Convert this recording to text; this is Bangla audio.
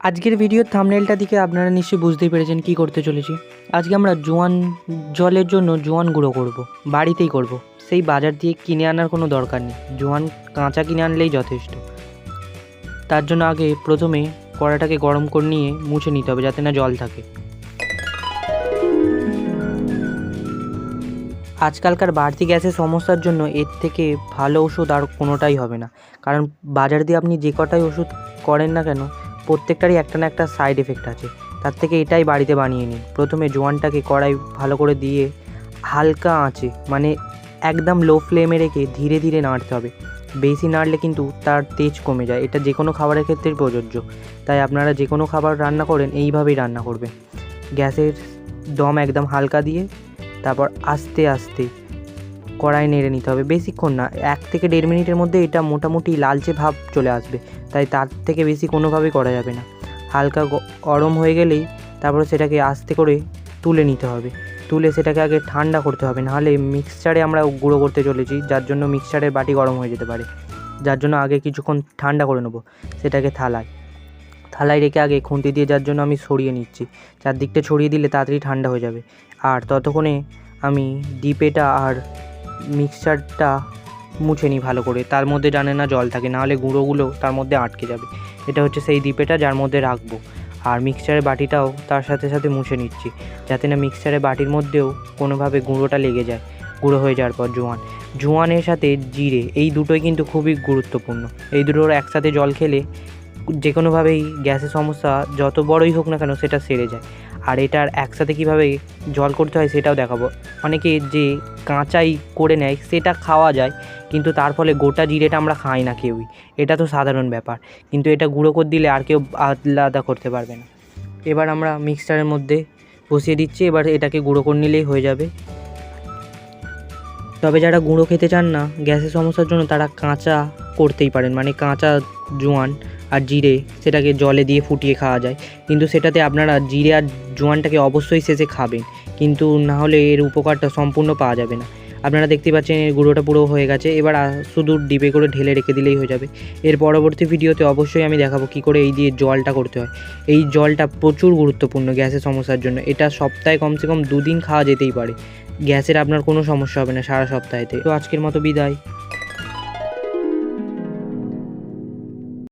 আজকের ভিডিওর থামনেলটা দিকে আপনারা নিশ্চয়ই বুঝতেই পেরেছেন কি করতে চলেছি আজকে আমরা জোয়ান, জলের জন্য জোয়ান গুঁড়ো করব। বাড়িতেই করব। সেই বাজার দিয়ে কিনে আনার কোনো দরকার নেই, জোয়ান কাঁচা কিনে আনলেই যথেষ্ট তার জন্য আগে প্রথমে কড়াটাকে গরম করে নিয়ে মুছে নিতে হবে যাতে না জল থাকে আজকালকার বাড়তি গ্যাসের সমস্যার জন্য এর থেকে ভালো ওষুধ আর কোনোটাই হবে না কারণ বাজার দিয়ে আপনি যে কটাই ওষুধ করেন না কেন প্রত্যেকটারই একটা না একটা সাইড এফেক্ট আছে। তার থেকে এটাই বাড়িতে বানিয়ে নিন। প্রথমে জোয়ানটাকে কড়াই ভালো করে দিয়ে হালকা আঁচে মানে একদম লো ফ্লেমে রেখে ধীরে ধীরে নাড়তে হবে। বেশি নাড়লে কিন্তু তার তেজ কমে যায়। এটা যে কোনো খাবারের ক্ষেত্রেই প্রযোজ্য। তাই আপনারা যে কোনো খাবার রান্না করেন, এইভাবেই রান্না করবেন। গ্যাসের দম একদম হালকা দিয়ে, তারপর আস্তে আস্তে কড়াই নেড়ে নিতে হবে। বেশিক্ষণ না, এক থেকে দেড় মিনিটের মধ্যে এটা মোটামুটি লালচে ভাব চলে আসবে। তাই তার থেকে বেশি কোনোভাবেই করা যাবে না। হালকা গরম হয়ে গেলেই তারপরে সেটাকে আস্তে করে তুলে নিতে হবে। তুলে সেটাকে আগে ঠান্ডা করতে হবে। নাহলে মিক্সচারে আমরা গুঁড়ো করতে চলেছি, যার জন্য মিক্সচারের বাটি গরম হয়ে যেতে পারে। যার জন্য আগে কিছুক্ষণ ঠান্ডা করে নেব, সেটাকে থালায়। থালায় রেখে আগে খুন্তি দিয়ে যার জন্য আমি সরিয়ে নিচ্ছি। চারদিকটা ছড়িয়ে দিলে তাড়াতাড়ি ঠান্ডা হয়ে যাবে। আর ততক্ষণে আমি ডিপেটা আর মিক্সচারটা মুছে নিই ভালো করে। তার মধ্যে জানে না জল থাকে, নাহলে গুঁড়োগুলো তার মধ্যে আটকে যাবে। এটা হচ্ছে সেই ডিপেটা যার মধ্যে রাখব। আর মিক্সচারের বাটিটাও তার সাথে সাথে মুছে নিচ্ছি, যাতে না মিক্সচারের বাটির মধ্যেও কোনোভাবে গুঁড়োটা লেগে যায়, গুঁড়ো হয়ে যাওয়ার পর জোয়ান। জোয়ানের সাথে জিরে, এই দুটোই কিন্তু খুবই গুরুত্বপূর্ণ। এই দুটোর একসাথে জল খেলে যে কোনোভাবেই গ্যাসের সমস্যা যত বড়ই হোক না কেন সেটা সেরে যায়। আর এটার একসাথে কীভাবে জল করতে হয় সেটাও দেখাবো। অনেকে যে কাঁচাই করে নেয় সেটা খাওয়া যায়, কিন্তু তার ফলে গোটা জিরেটা আমরা খাই না কেউই। এটা তো সাধারণ ব্যাপার। কিন্তু এটা গুঁড়ো করে দিলে আর কেউ আলাদা করতে পারবে না। এবার আমরা মিক্সচারের মধ্যে বসিয়ে দিচ্ছি। এবার এটাকে গুঁড়ো করে নিলেই হয়ে যাবে। তবে যারা গুঁড়ো খেতে চান না, গ্যাসের সমস্যার জন্য তারা কাঁচা করতেই পারেন মানে কাঁচা জোয়ান আর জিরে সেটাকে জলে দিয়ে ফুটিয়ে খাওয়া যায়। কিন্তু সেটাতে আপনারা জিরে আর জোয়ানটাকে অবশ্যই শেষে খাবেন, কিন্তু না হলে এর উপকারটা সম্পূর্ণ পাওয়া যাবে না। আপনারা দেখতে পাচ্ছেন এর গুঁড়োটা পুরো হয়ে গেছে। এবার শুধু ডিবে করে ঢেলে রেখে দিলেই হয়ে যাবে। এর পরবর্তী ভিডিওতে অবশ্যই আমি দেখাবো কি করে এই দিয়ে জলটা করতে হয়। এই জলটা প্রচুর গুরুত্বপূর্ণ গ্যাসের সমস্যার জন্য। এটা সপ্তাহে কমসে কম দুদিন খাওয়া যেতেই পারে। গ্যাসের আপনার কোনো সমস্যা হবে না সারা সপ্তাহেতে। তো আজকের মতো বিদায়।